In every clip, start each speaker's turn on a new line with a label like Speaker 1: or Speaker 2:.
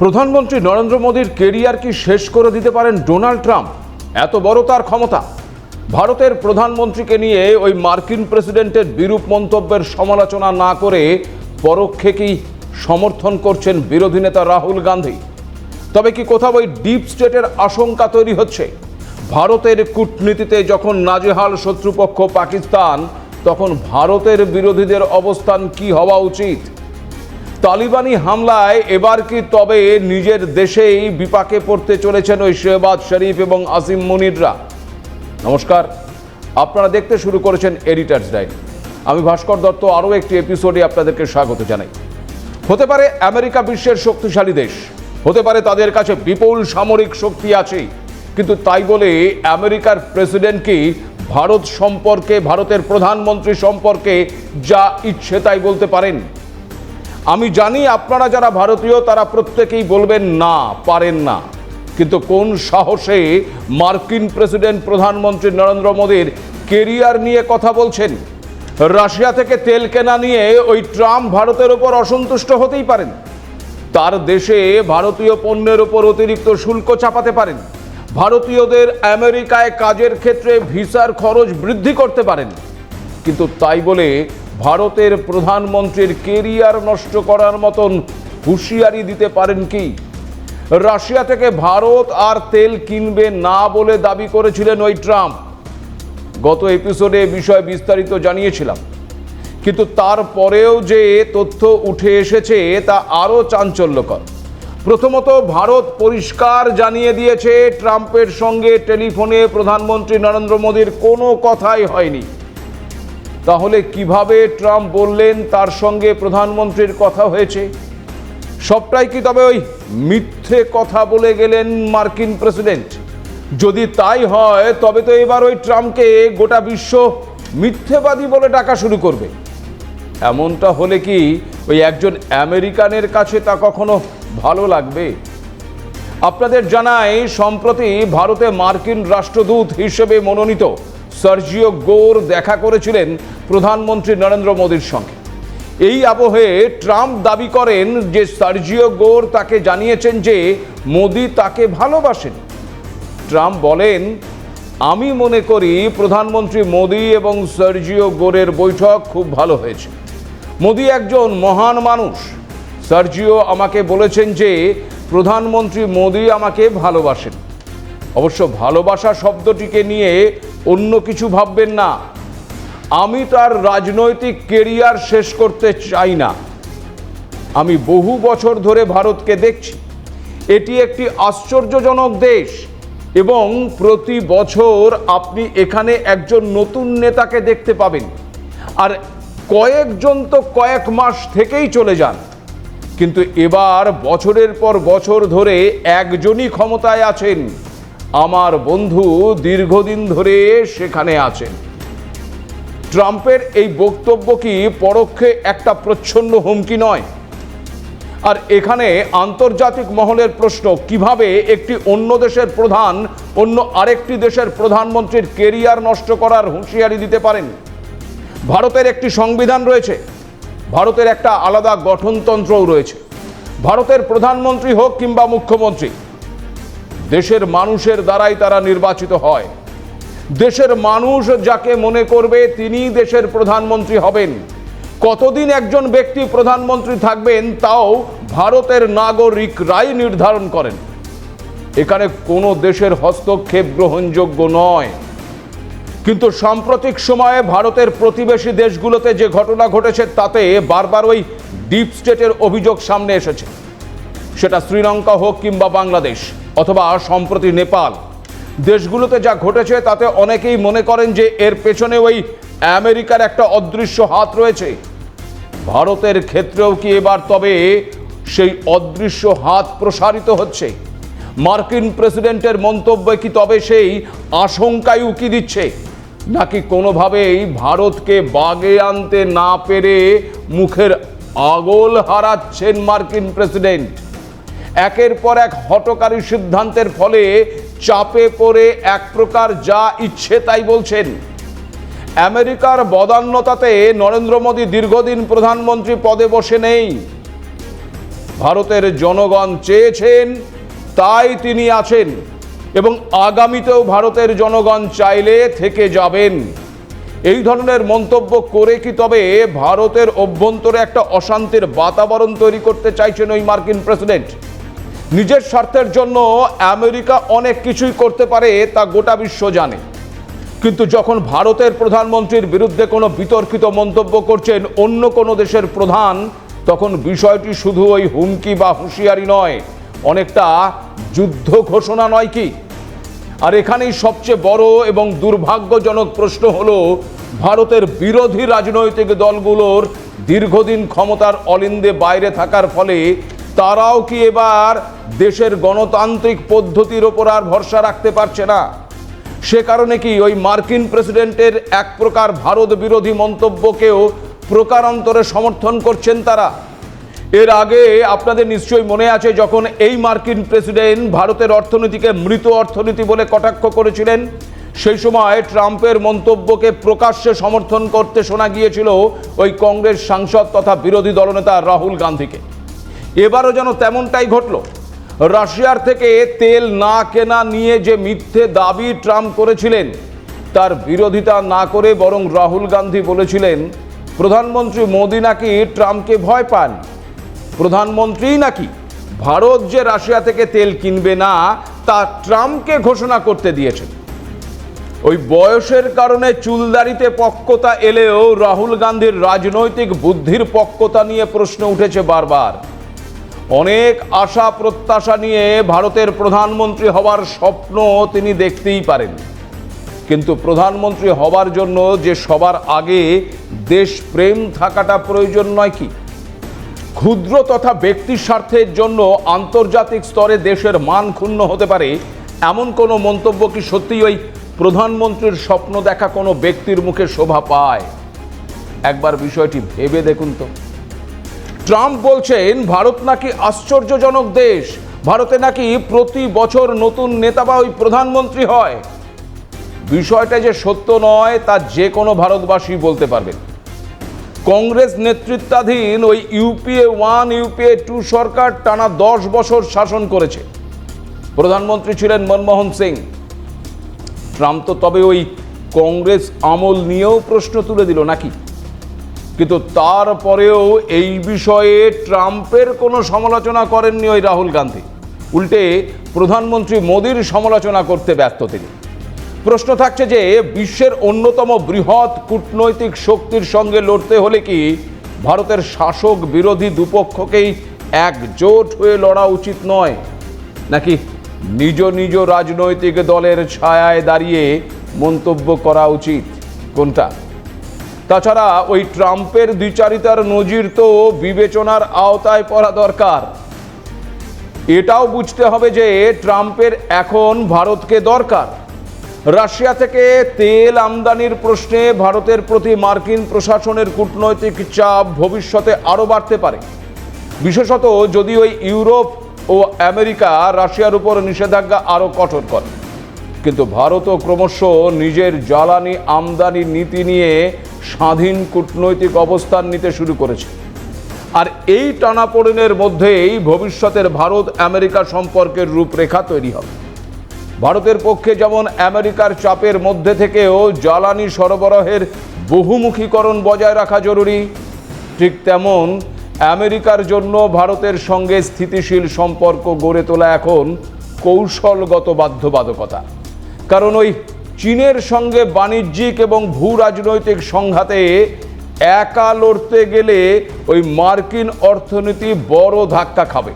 Speaker 1: প্রধানমন্ত্রী নরেন্দ্র মোদীর কেরিয়ার কি শেষ করে দিতে পারেন ডোনাল্ড ট্রাম্প? এত বড় তার ক্ষমতা। ভারতের প্রধানমন্ত্রীকে নিয়ে ওই মার্কিন প্রেসিডেন্টের বিরূপ মন্তব্যের সমালোচনা না করে পরোক্ষে কি সমর্থন করছেন বিরোধী নেতা রাহুল গান্ধী? তবে কি কোথাও ওই ডিপ স্টেটের আশঙ্কা তৈরি হচ্ছে? ভারতের কূটনীতিতে যখন নাজেহাল শত্রুপক্ষ পাকিস্তান, তখন ভারতের বিরোধীদের অবস্থান কি হওয়া উচিত? তালিবানি হামলায় এবার কি তবে নিজের দেশেই বিপাকে পড়তে চলেছেন ওই শেহবাজ শরীফ এবং আসিম মুনিররা? নমস্কার, আপনারা দেখতে শুরু করেছেন এডিটার্স ডায়েরি আমি ভাস্কর দত্ত, আরও একটি এপিসোডে আপনাদেরকে স্বাগত জানাই। হতে পারে আমেরিকা বিশ্বের শক্তিশালী দেশ, হতে পারে তাদের কাছে বিপুল সামরিক শক্তি আছে কিন্তু তাই বলে আমেরিকার প্রেসিডেন্ট কি ভারত সম্পর্কে, ভারতের প্রধানমন্ত্রী সম্পর্কে যা ইচ্ছে তাই বলতে পারেন? আমি জানি আপনারা যারা ভারতীয়, তারা প্রত্যেকেই বলবেন না, পারেন না। কিন্তু কোন সাহসে মার্কিন প্রেসিডেন্ট প্রধানমন্ত্রী নরেন্দ্র মোদীর কেরিয়ার নিয়ে কথা বলছেন? রাশিয়া থেকে তেল কেনা নিয়ে ওই ট্রাম্প ভারতের ওপর অসন্তুষ্ট হতেই পারেন। তার দেশে ভারতীয় পণ্যের ওপর অতিরিক্ত শুল্ক চাপাতে পারেন। ভারতীয়দের আমেরিকায় কাজের ক্ষেত্রে ভিসার খরচ বৃদ্ধি করতে পারেন। কিন্তু তাই বলে ভারতের প্রধানমন্ত্রীর কেরিয়ার নষ্ট করার মতন হুঁশিয়ারি দিতে পারেন কি? রাশিয়া থেকে ভারত আর তেল কিনবে না বলে দাবি করেছিলেন ওই ট্রাম্প। গত এপিসোডে বিষয়ে বিস্তারিত জানিয়েছিলাম। কিন্তু তারপরেও যে তথ্য উঠে এসেছে, তা আরও চাঞ্চল্যকর। প্রথমত, ভারত পরিষ্কার জানিয়ে দিয়েছে, ট্রাম্পের সঙ্গে টেলিফোনে প্রধানমন্ত্রী নরেন্দ্র মোদীর কোনো কথাই হয়নি। তাহলে কীভাবে ট্রাম্প বললেন তার সঙ্গে প্রধানমন্ত্রীর কথা হয়েছে? সবটাই কি তবে ওই মিথ্যে কথা বলে গেলেন মার্কিন প্রেসিডেন্ট? যদি তাই হয়, তবে তো এবার ওই ট্রাম্পকে গোটা বিশ্ব মিথ্যেবাদী বলে ডাকা শুরু করবে। এমনটা হলে কি ওই একজন আমেরিকানের কাছে তা কখনো ভালো লাগবে? আপনাদের জানাই, সম্প্রতি ভারতে মার্কিন রাষ্ট্রদূত হিসেবে মনোনীত সার্জিও গোর দেখা করেছিলেন প্রধানমন্ত্রী নরেন্দ্র মোদীর সঙ্গে। এই আবহে ট্রাম্প দাবি করেন যে সার্জিও গোর তাকে জানিয়েছেন যে মোদি তাকে ভালোবাসেন। ট্রাম্প বলেন, আমি মনে করি প্রধানমন্ত্রী মোদি এবং সার্জিও গোরের বৈঠক খুব ভালো হয়েছে। মোদি একজন মহান মানুষ। সার্জিও আমাকে বলেছেন যে প্রধানমন্ত্রী মোদি আমাকে ভালোবাসেন। অবশ্য ভালোবাসা শব্দটিকে নিয়ে অন্য কিছু ভাববেন না। আমি তার রাজনৈতিক কেরিয়ার শেষ করতে চাই না। আমি বহু বছর ধরে ভারতকে দেখছি। এটি একটি আশ্চর্যজনক দেশ এবং প্রতি বছর আপনি এখানে একজন নতুন নেতাকে দেখতে পাবেন। আর কয়েকজন তো কয়েক মাস থেকেই চলে যান। কিন্তু এবার বছরের পর বছর ধরে একজনই ক্ষমতায় আছেন। আমার বন্ধু দীর্ঘদিন ধরে সেখানে আছেন ট্রাম্পের এই বক্তব্য কি পরোক্ষে একটা প্রচ্ছন্ন হুমকি নয়? আর এখানে আন্তর্জাতিক মহলের প্রশ্ন, কীভাবে একটি অন্য দেশের প্রধান অন্য আরেকটি দেশের প্রধানমন্ত্রীর কেরিয়ার নষ্ট করার হুঁশিয়ারি দিতে পারেন? ভারতের একটি সংবিধান রয়েছে, ভারতের একটা আলাদা গঠনতন্ত্রও রয়েছে। ভারতের প্রধানমন্ত্রী হোক কিংবা মুখ্যমন্ত্রী দেশের মানুষের দ্বারাই তারা নির্বাচিত হয়। দেশের মানুষ যাকে মনে করবে তিনি দেশের প্রধানমন্ত্রী হবেন। কতদিন একজন ব্যক্তি প্রধানমন্ত্রী থাকবেন তাও ভারতের নাগরিকরাই নির্ধারণ করেন। এখানে কোনো দেশের হস্তক্ষেপ গ্রহণযোগ্য নয়। কিন্তু সাম্প্রতিক সময়ে ভারতের প্রতিবেশী দেশগুলোতে যে ঘটনা ঘটেছে তাতে বারবার ওই ডিপ স্টেটের অভিযোগ সামনে এসেছে। সেটা শ্রীলঙ্কা হোক কিংবা বাংলাদেশ। অথবা সম্প্রতি নেপাল। দেশগুলোতে যা ঘটেছে তাতে অনেকেই মনে করেন যে এর পেছনে ওই আমেরিকার একটা অদৃশ্য হাত রয়েছে। ভারতের ক্ষেত্রেও কি এবার তবে সেই অদৃশ্য হাত প্রসারিত হচ্ছে? মার্কিন প্রেসিডেন্টের মন্তব্য কি তবে সেই আশঙ্কায় উকি দিচ্ছে? নাকি কোনোভাবেই ভারতকে বাগে আনতে না পেরে মুখের আগল হারাচ্ছেন মার্কিন প্রেসিডেন্ট? একের পর এক হটকারী সিদ্ধান্তের ফলে চাপে পড়ে এক প্রকার যা ইচ্ছে তাই বলছেন। আমেরিকার বদান্যতাতে নরেন্দ্র মোদী দীর্ঘদিন প্রধানমন্ত্রী পদে বসে নেই। ভারতের জনগণ চেয়েছেন, তাই তিনি আছেন এবং আগামীতেও ভারতের জনগণ চাইলে থেকে যাবেন। এই ধরনের মন্তব্য করে কি তবে ভারতের অভ্যন্তরে একটা অশান্তির বাতাবরণ তৈরি করতে চাইছেন ওই মার্কিন প্রেসিডেন্ট? নিজের স্বার্থের জন্য আমেরিকা অনেক কিছুই করতে পারে, তা গোটা বিশ্ব জানে। কিন্তু যখন ভারতের প্রধানমন্ত্রীর বিরুদ্ধে কোনো বিতর্কিত মন্তব্য করছেন অন্য কোনো দেশের প্রধান, তখন বিষয়টি শুধু ওই হুমকি বা হুঁশিয়ারি নয়, অনেকটা যুদ্ধ ঘোষণা নয় কি? আর এখানেই সবচেয়ে বড় এবং দুর্ভাগ্যজনক প্রশ্ন হল, ভারতের বিরোধী রাজনৈতিক দলগুলোর দীর্ঘদিন ক্ষমতার অলিন্দে বাইরে থাকার ফলে তারাও কি এবার দেশের গণতান্ত্রিক পদ্ধতির ওপর আর ভরসা রাখতে পারছে না? সে কারণে কি ওই মার্কিন প্রেসিডেন্টের এক প্রকার ভারত বিরোধী মন্তব্যকেও প্রকারান্তরে সমর্থন করছেন তারা? এর আগে আপনাদের নিশ্চয়ই মনে আছে যখন এই মার্কিন প্রেসিডেন্ট ভারতের অর্থনীতিকে মৃত অর্থনীতি বলে কটাক্ষ করেছিলেন, সেই সময় ট্রাম্পের মন্তব্যকে প্রকাশ্যে সমর্থন করতে শোনা গিয়েছিল ওই কংগ্রেস সাংসদ তথা বিরোধী দলনেতা রাহুল গান্ধীকে। এবারও যেন তেমনটাই ঘটল। রাশিয়ার থেকে তেল না কেনা নিয়ে যে মিথ্যে দাবি ট্রাম্প করেছিলেন, তার বিরোধিতা না করে বরং রাহুল গান্ধী বলেছিলেন, প্রধানমন্ত্রী মোদী নাকি ট্রাম্পকে ভয় পান? প্রধানমন্ত্রী নাকি ভারত যে রাশিয়া থেকে তেল কিনবে না, তা ট্রাম্পকে ঘোষণা করতে দিয়েছেন? ওই বয়সের কারণে চুলদারিতে পক্কতা এলেও রাহুল গান্ধীর রাজনৈতিক বুদ্ধির পক্কতা নিয়ে প্রশ্ন উঠেছে বারবার। অনেক আশা প্রত্যাশা নিয়ে ভারতের প্রধানমন্ত্রী হওয়ার স্বপ্ন তিনি দেখতেই পারেন। কিন্তু প্রধানমন্ত্রী হবার জন্য যে সবার আগে দেশপ্রেম থাকাটা প্রয়োজন নয় কি? ক্ষুদ্র তথা ব্যক্তি স্বার্থের জন্য আন্তর্জাতিক স্তরে দেশের মান ক্ষুণ্ণ হতে পারে, এমন কোনো মন্তব্য কি সত্যিই ওই প্রধানমন্ত্রীর স্বপ্ন দেখা কোনো ব্যক্তির মুখে শোভা পায়? একবার বিষয়টি ভেবে দেখুন তো। ট্রাম্প বলছেন, ভারত নাকি আশ্চর্যজনক দেশ। ভারতে নাকি প্রতি বছর নতুন নেতা বা ওই প্রধানমন্ত্রী হয়। বিষয়টা যে সত্য নয়, তা যে কোনো ভারতবাসী বলতে পারবেন। কংগ্রেস নেতৃত্বাধীন ওই ইউপিএ ওয়ান, ইউপিএ টু সরকার টানা দশ বছর শাসন করেছে। প্রধানমন্ত্রী ছিলেন মনমোহন সিং। ট্রাম্প তো তবে ওই কংগ্রেস আমল নিয়েও প্রশ্ন তুলে দিল, নাকি? কিন্তু তারপরেও এই বিষয়ে ট্রাম্পের কোনো সমালোচনা করেননি ওই রাহুল গান্ধী। উল্টে প্রধানমন্ত্রী মোদীর সমালোচনা করতে ব্যস্ত তিনি। প্রশ্ন থাকছে যে বিশ্বের অন্যতম বৃহৎ কূটনৈতিক শক্তির সঙ্গে লড়তে হলে কি ভারতের শাসক বিরোধী দুপক্ষকেই একজোট হয়ে লড়া উচিত নয়? নাকি নিজ নিজ রাজনৈতিক দলের ছায়ায় দাঁড়িয়ে মন্তব্য করা উচিত? কোনটা? তাছাড়া ওই ট্রাম্পের দ্বিচারিতার নজির তো বিবেচনার আওতায় পড়া দরকার। এটাও বুঝতে হবে যে ট্রাম্পের এখন ভারতকে দরকার। রাশিয়া থেকে তেল আমদানির প্রশ্নে ভারতের প্রতি মার্কিন প্রশাসনের কূটনৈতিক চাপ ভবিষ্যতে আরও বাড়তে পারে। বিশেষত যদি ওই ইউরোপ ও আমেরিকা রাশিয়ার উপর নিষেধাজ্ঞা আরও কঠোর করে। কিন্তু ভারতও ক্রমশ নিজের জ্বালানি আমদানি নীতি নিয়ে স্বাধীন কূটনৈতিক অবস্থান নিতে শুরু করেছে। আর এই টানাপোড়েনের মধ্যেই ভবিষ্যতের ভারত আমেরিকা সম্পর্কের রূপরেখা তৈরি হবে। ভারতের পক্ষে যেমন আমেরিকার চাপের মধ্যে থেকেও জ্বালানি সরবরাহের বহুমুখীকরণ বজায় রাখা জরুরি, ঠিক তেমন আমেরিকার জন্য ভারতের সঙ্গে স্থিতিশীল সম্পর্ক গড়ে তোলা এখন কৌশলগত বাধ্যবাধকতা। কারণ ওই চীনের সঙ্গে বাণিজ্যিক এবং ভূ রাজনৈতিক সংঘাতে একা লড়তে গেলে ওই মার্কিন অর্থনীতি বড় ধাক্কা খাবে।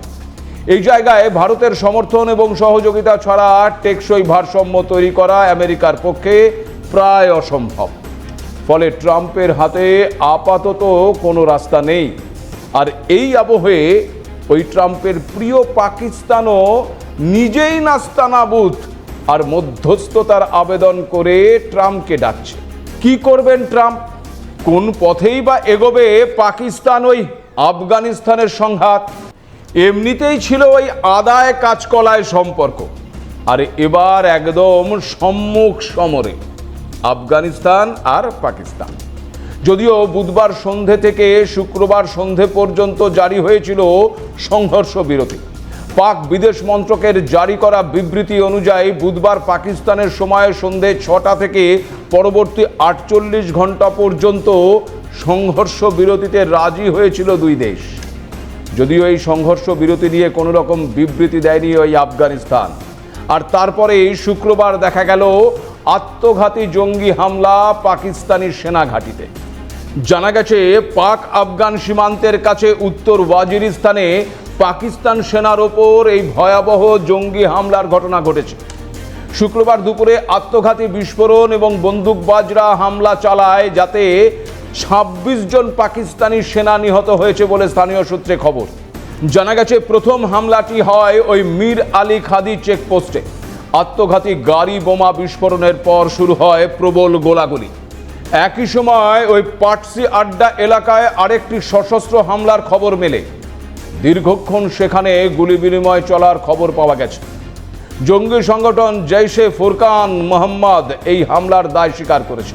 Speaker 1: এই জায়গায় ভারতের সমর্থন এবং সহযোগিতা ছাড়া টেকসই ভারসাম্য তৈরি করা আমেরিকার পক্ষে প্রায় অসম্ভব। ফলে ট্রাম্পের হাতে আপাতত কোনো রাস্তা নেই। আর এই আবহে ওই ট্রাম্পের প্রিয় পাকিস্তানও নিজেই নাস্তানাবুত আর মধ্যস্থতার আবেদন করে ট্রাম্পকে ডাকছে। কি করবেন ট্রাম্প? কোন পথেই বা এগোবে পাকিস্তান ওই আফগানিস্তানের সংঘাত? এমনিতেই ছিল ওই আদায় কাজকলায় সম্পর্ক। আর এবার একদম সম্মুখ সমরে আফগানিস্তান আর পাকিস্তান। যদিও বুধবার সন্ধে থেকে শুক্রবার সন্ধে পর্যন্ত জারি হয়েছিল সংঘর্ষ বিরতি পাক বিদেশ মন্ত্রকের জারি করা বিবৃতি অনুযায়ী বুধবার পাকিস্তানের সময় সন্ধে ছটা থেকে পরবর্তী আটচল্লিশ ঘণ্টা পর্যন্ত সংঘর্ষ বিরতিতে রাজি হয়েছিল দুই দেশ। যদিও এই সংঘর্ষ বিরতি নিয়ে কোনো রকম বিবৃতি দেয়নি ওই আফগানিস্তান। আর তারপরে শুক্রবার দেখা গেল আত্মঘাতী জঙ্গি হামলা পাকিস্তানি সেনা ঘাঁটিতে। জানা গেছে, পাক আফগান সীমান্তের কাছে উত্তর ওয়াজিরিস্তানে পাকিস্তান সেনার ওপর এই ভয়াবহ জঙ্গি হামলার ঘটনা ঘটেছে। শুক্রবার দুপুরে আত্মঘাতী বিস্ফোরণ এবং বন্দুকবাজরা হামলা চালায় যাতে ছাব্বিশ জন পাকিস্তানি সেনা নিহত হয়েছে বলে স্থানীয় সূত্রে খবর। জানা গেছে, প্রথম হামলাটি হয় ওই মীর আলী খাদি চেকপোস্টে। আত্মঘাতী গাড়ি বোমা বিস্ফোরণের পর শুরু হয় প্রবল গোলাগুলি। একই সময় ওই পাটসি আড্ডা এলাকায় আরেকটি সশস্ত্র হামলার খবর মেলে। দীর্ঘক্ষণ সেখানে গুলি বিনিময় চলার খবর পাওয়া গেছে। জঙ্গি সংগঠন জৈশে ফুরকান মোহাম্মদ এই হামলার দায় স্বীকার করেছে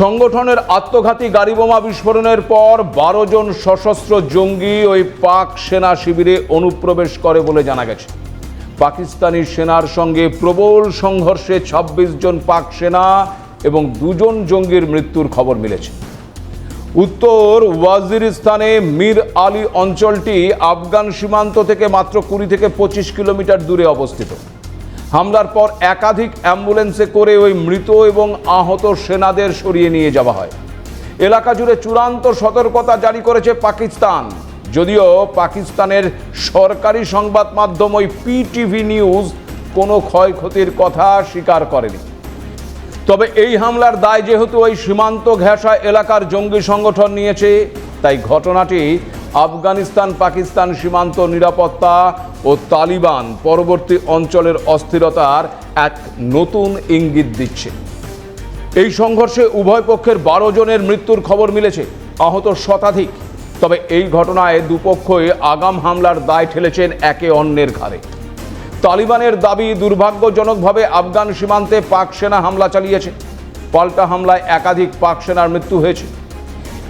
Speaker 1: সংগঠনের আত্মঘাতী গাড়ি বোমা বিস্ফোরণের পর বারো জন সশস্ত্র জঙ্গি ওই পাক সেনা শিবিরে অনুপ্রবেশ করে বলে জানা গেছে। পাকিস্তানি সেনার সঙ্গে প্রবল সংঘর্ষে ২৬ জন পাক সেনা এবং দুজন জঙ্গির মৃত্যুর খবর মিলেছে। উত্তর ওয়াজিরিস্তানে মীর আলী অঞ্চলটি আফগান সীমান্ত থেকে মাত্র কুড়ি থেকে পঁচিশ কিলোমিটার দূরে অবস্থিত। হামলার পর একাধিক অ্যাম্বুলেন্সে করে ওই মৃত এবং আহত সেনাদের সরিয়ে নিয়ে যাওয়া হয়। এলাকা জুড়ে চূড়ান্ত সতর্কতা জারি করেছে পাকিস্তান। যদিও পাকিস্তানের সরকারি সংবাদ মাধ্যম ওই পিটিভি নিউজ কোনো ক্ষয়ক্ষতির কথা স্বীকার করেনি। তবে এই হামলার দায় যেহেতু ওই সীমান্ত ঘেঁষা এলাকার জঙ্গি সংগঠন নিয়েছে, তাই ঘটনাটি আফগানিস্তান, পাকিস্তান সীমান্ত নিরাপত্তা ও তালিবান পরবর্তী অঞ্চলের অস্থিরতার এক নতুন ইঙ্গিত দিচ্ছে। এই সংঘর্ষে উভয় পক্ষের বারো জনের মৃত্যুর খবর মিলেছে, আহত শতাধিক। তবে এই ঘটনায় দুপক্ষই আগাম হামলার দায় ঠেলেছেন একে অন্যের ঘাড়ে। তালিবানের দাবি দুর্ভাগ্যজনকভাবে আফগান সীমান্তে পাক সেনা হামলা চালিয়েছে। পাল্টা হামলায় একাধিক পাক সেনার মৃত্যু হয়েছে।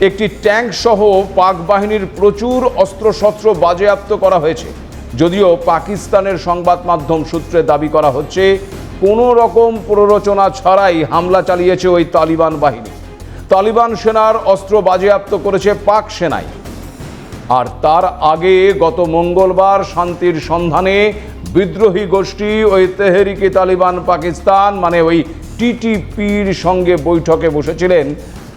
Speaker 1: একটি ট্যাঙ্ক সহ পাক বাহিনীর প্রচুর অস্ত্রশস্ত্র বাজেয়াপ্ত করা হয়েছে। যদিও পাকিস্তানের সংবাদ মাধ্যম সূত্রে দাবি করা হচ্ছে, কোনো রকম প্ররোচনা ছাড়াই হামলা চালিয়েছে ওই তালিবান বাহিনী। তালিবান সেনার অস্ত্র বাজেয়াপ্ত করেছে পাক সেনাই। আর তার আগে গত মঙ্গলবার শান্তির সন্ধানে বিদ্রোহী গোষ্ঠী ওই তেহরিকি তালিবান পাকিস্তান মানে ওই টিটিপির সঙ্গে বৈঠকে বসেছিলেন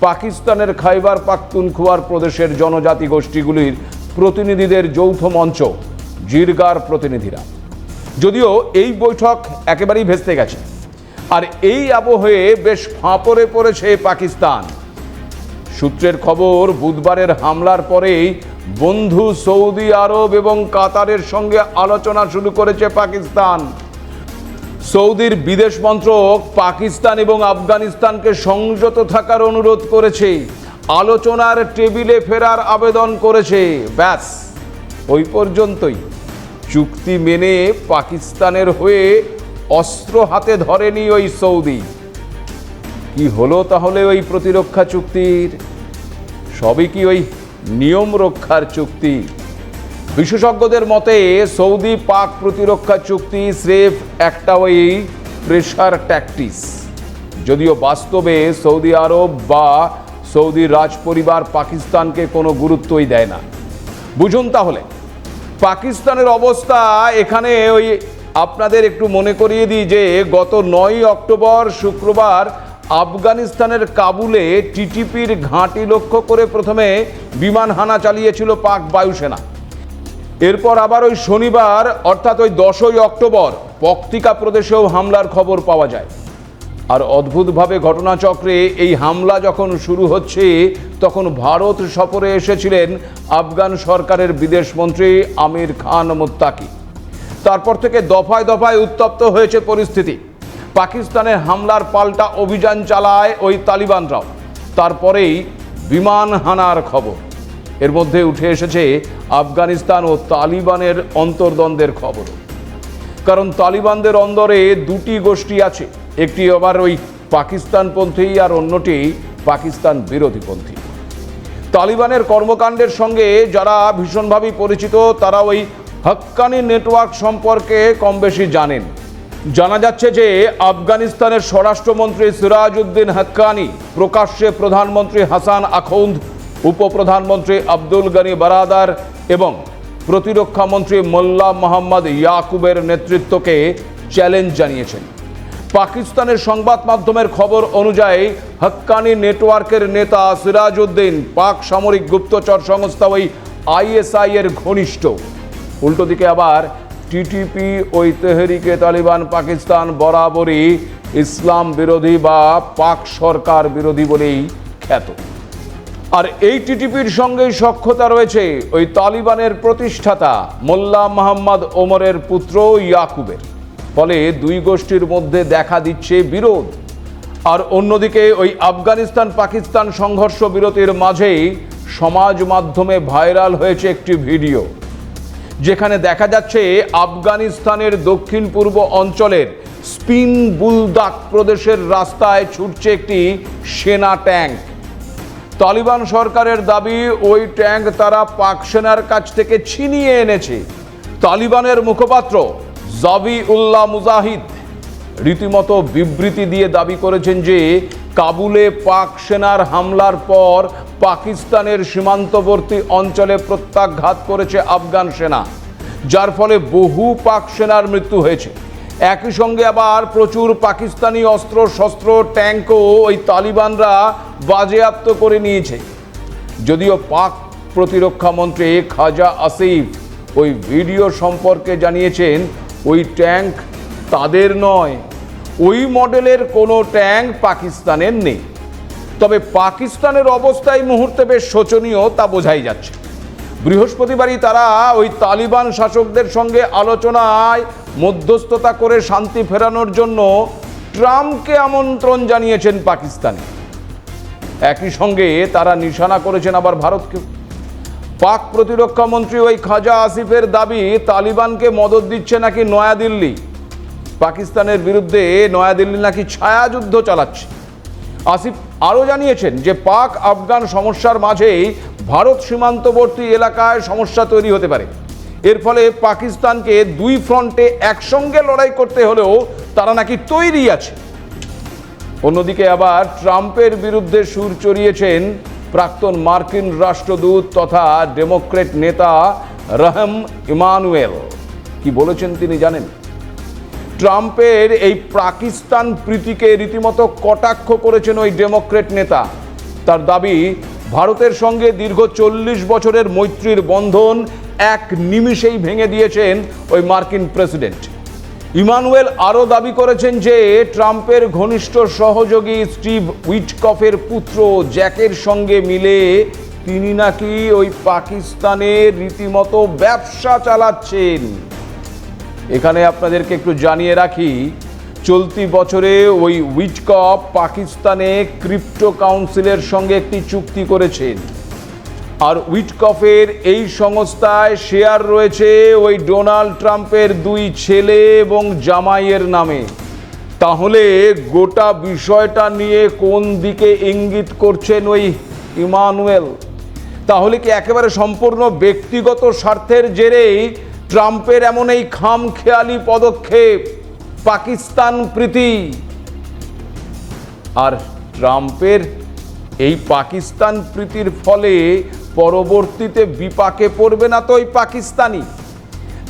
Speaker 1: পাকিস্তানের খাইবার পাখতুনখোয়ার প্রদেশের জনজাতি গোষ্ঠীগুলির প্রতিনিধিদের যৌথ মঞ্চ, জিরগার প্রতিনিধিরা। যদিও এই বৈঠক একেবারেই ভেস্তে গেছে, আর এই আবহে বেশ ফাঁপড়ে পড়েছে পাকিস্তান। সূত্রের খবর, বুধবারের হামলার পরেই বন্ধু সৌদি আরব এবং কাতারের সঙ্গে আলোচনা শুরু করেছে পাকিস্তান। সৌদির বিদেশ মন্ত্রক পাকিস্তান এবং আফগানিস্তানকে সংযত থাকার অনুরোধ করেছে। আলোচনার টেবিলে ফেরার আবেদন করেছে। ব্যাস, ওই পর্যন্তই। চুক্তি মেনে পাকিস্তানের হয়ে অস্ত্র হাতে ধরেনি ওই সৌদি। কি হলো তাহলে ওই প্রতিরক্ষা চুক্তির? সবই কি ওই নিয়ম রক্ষার চুক্তি। বিশেষজ্ঞদের মতে, সৌদি পাক প্রতিরক্ষা চুক্তি স্রেফ একটা ওই প্রেশার ট্যাকটিস যদিও বাস্তবে সৌদি আরব বা সৌদি রাজ পরিবার পাকিস্তানকে কোনো গুরুত্বই দেয় না। বুঝুন তাহলে, পাকিস্তানের অবস্থা এখানে ওই আপনাদের একটু মনে করিয়ে দিই যে, গত নয় অক্টোবর শুক্রবার আফগানিস্তানের কাবুলে টিটিপির ঘাঁটি লক্ষ্য করে প্রথমে বিমান হানা চালিয়েছিল পাক বায়ুসেনা। এরপর আবার ওই শনিবার, অর্থাৎ ওই দশই অক্টোবর পক্তিকা প্রদেশেও হামলার খবর পাওয়া যায়। আর অদ্ভুতভাবে ঘটনাচক্রে এই হামলা যখন শুরু হচ্ছে, তখন ভারত সফরে এসেছিলেন আফগান সরকারের বিদেশমন্ত্রী আমির খান মুত্তাকি। তারপর থেকে দফায় দফায় উত্তপ্ত হয়েছে পরিস্থিতি। পাকিস্তানের হামলার পাল্টা অভিযান চালায় ওই তালিবানরাও। তারপরেই বিমান হানার খবর। এর মধ্যে উঠে এসেছে আফগানিস্তান ও তালিবানের অন্তর্দ্বন্দ্বের খবর। কারণ তালিবানদের অন্দরে দুটি গোষ্ঠী আছে, একটি আবার ওই পাকিস্তানপন্থী আর অন্যটি পাকিস্তান বিরোধীপন্থী। তালিবানের কর্মকাণ্ডের সঙ্গে যারা ভীষণভাবেই পরিচিত, তারা ওই হক্কানি নেটওয়ার্ক সম্পর্কে কম বেশি জানেন। জানা যাচ্ছে যে আফগানিস্তানের স্বরাষ্ট্রমন্ত্রী সিরাজউদ্দিন হাক্কানি, প্রকাশ্যে প্রধানমন্ত্রী হাসান আখৌন্দ, উপপ্রধানমন্ত্রী আব্দুল গানি বারাদার এবং প্রতিরক্ষা মন্ত্রী মোল্লা মোহাম্মদ ইয়াকুবের নেতৃত্বকে চ্যালেঞ্জ জানিয়েছেন। পাকিস্তানের সংবাদ মাধ্যমের খবর অনুযায়ী, হক্কানি নেটওয়ার্কের নেতা সিরাজউদ্দিন পাক সামরিক গুপ্তচর সংস্থা ওই আইএসআই এর ঘনিষ্ঠ। উল্টো দিকে আবার টিটিপি ওই তেহরিকে তালিবান পাকিস্তান বরাবরই ইসলাম বিরোধী বা পাক সরকার বিরোধী বলেই খ্যাত। আর এই টিটিপির সঙ্গেই সক্ষতা রয়েছে ওই তালিবানের প্রতিষ্ঠাতা মোল্লা মোহাম্মদ ওমরের পুত্র ইয়াকুবের। ফলে দুই গোষ্ঠীর মধ্যে দেখা দিচ্ছে বিরোধ। আর অন্যদিকে ওই আফগানিস্তান পাকিস্তান সংঘর্ষ বিরতির মাঝেই সমাজ মাধ্যমে ভাইরাল হয়েছে একটি ভিডিও। যেখানে দেখা যাচ্ছে আফগানিস্তানের দক্ষিণ পূর্ব অঞ্চলের স্পিন বুলদাক প্রদেশের রাস্তায় ছুটছে একটি সেনা ট্যাঙ্ক। তালিবান সরকারের দাবি, ওই ট্যাঙ্ক তারা পাক সেনার কাছ থেকে ছিনিয়ে এনেছে। তালিবানের মুখপাত্র জাবি উল্লাহ মুজাহিদ রীতিমতো বিবৃতি দিয়ে দাবি করেছেন যে কাবুলে পাক সেনার হামলার পর পাকিস্তানের সীমান্তবর্তী অঞ্চলে প্রত্যাঘাত করেছে আফগান সেনা, যার ফলে বহু পাক সেনার মৃত্যু হয়েছে। একই সঙ্গে আবার প্রচুর পাকিস্তানি অস্ত্র, শস্ত্র, ট্যাঙ্কও ওই তালিবানরা বাজেয়াপ্ত করে নিয়েছে। যদিও পাক প্রতিরক্ষা মন্ত্রী খাজা আসিফ ওই ভিডিও সম্পর্কে জানিয়েছেন, ওই ট্যাঙ্ক তাদের নয় ওই মডেলের কোনো ট্যাঙ্ক পাকিস্তানের নেই। তবে পাকিস্তানের অবস্থা এই মুহূর্তে বেশ শোচনীয় তা বোঝাই যাচ্ছে। বৃহস্পতিবারই তারা ওই তালিবান শাসকদের সঙ্গে আলোচনায় মধ্যস্থতা করে শান্তি ফেরানোর জন্য ট্রাম্পকে আমন্ত্রণ জানিয়েছেন পাকিস্তানি। একই সঙ্গে তারা নিশানা করেছেন আবার ভারতকেও পাক প্রতিরক্ষা মন্ত্রী ওই খাজা আসিফের দাবি, তালিবানকে মদত দিচ্ছে নাকি নয়াদিল্লি? পাকিস্তানের বিরুদ্ধে নয়াদিল্লি নাকি ছায়াযুদ্ধ চালাচ্ছে। আসিফ আরও জানিয়েছেন যে পাক আফগান সমস্যার মাঝেই ভারত সীমান্তবর্তী এলাকায় সমস্যা তৈরি হতে পারে। এর ফলে পাকিস্তানকে দুই ফ্রন্টে একসঙ্গে লড়াই করতে হলেও তারা নাকি তৈরি আছে। অন্যদিকে আবার ট্রাম্পের বিরুদ্ধে সুর চড়িয়েছেন প্রাক্তন মার্কিন রাষ্ট্রদূত তথা ডেমোক্রেট নেতা রহম ইমানুয়েল। কি বলেছেন তিনি জানেন? ট্রাম্পের এই পাকিস্তান প্রীতিকে রীতিমতো কটাক্ষ করেছেন ওই ডেমোক্রেট নেতা। তার দাবি, ভারতের সঙ্গে দীর্ঘ চল্লিশ বছরের মৈত্রীর বন্ধন এক নিমিষেই ভেঙে দিয়েছেন ওই মার্কিন প্রেসিডেন্ট। ইমানুয়েল আরও দাবি করেছেন যে, ট্রাম্পের ঘনিষ্ঠ সহযোগী স্টিভ উইটকফের পুত্র জ্যাকের সঙ্গে মিলে তিনি নাকি ওই পাকিস্তানের রীতিমতো ব্যবসা চালাচ্ছেন। এখানে আপনাদেরকে একটু জানিয়ে রাখি, চলতি বছরে ওই উইটকপ পাকিস্তানে ক্রিপ্টো কাউন্সিলের সঙ্গে একটি চুক্তি করেছেন। আর উইটকফের এই সংস্থায় শেয়ার রয়েছে ওই ডোনাল্ড ট্রাম্পের দুই ছেলে এবং জামাইয়ের নামে। তাহলে গোটা বিষয়টা নিয়ে কোন দিকে ইঙ্গিত করছেন ওই ইমানুয়েল? তাহলে কি একেবারে সম্পূর্ণ ব্যক্তিগত স্বার্থের জেরেই ট্রাম্পের এমন এই খামখেয়ালি পদক্ষেপ, পাকিস্তান প্রীতি। আর ট্রাম্পের এই পাকিস্তান প্রীতির ফলে পরবর্তীতে বিপাকে পড়বে না তো ওই পাকিস্তানি।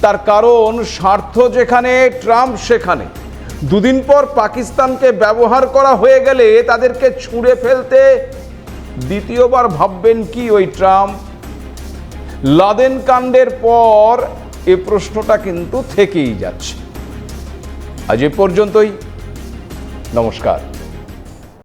Speaker 1: তার কারণ স্বার্থ যেখানে, ট্রাম্প সেখানে। দুদিন পর পাকিস্তানকে ব্যবহার করা হয়ে গেলে তাদেরকে ছুঁড়ে ফেলতে দ্বিতীয়বার ভাববেন কি ওই ট্রাম্প? লাদেন কাণ্ডের পর এ প্রশ্নটা কিন্তু থেকেই যাচ্ছে। আজ এ পর্যন্তই। নমস্কার।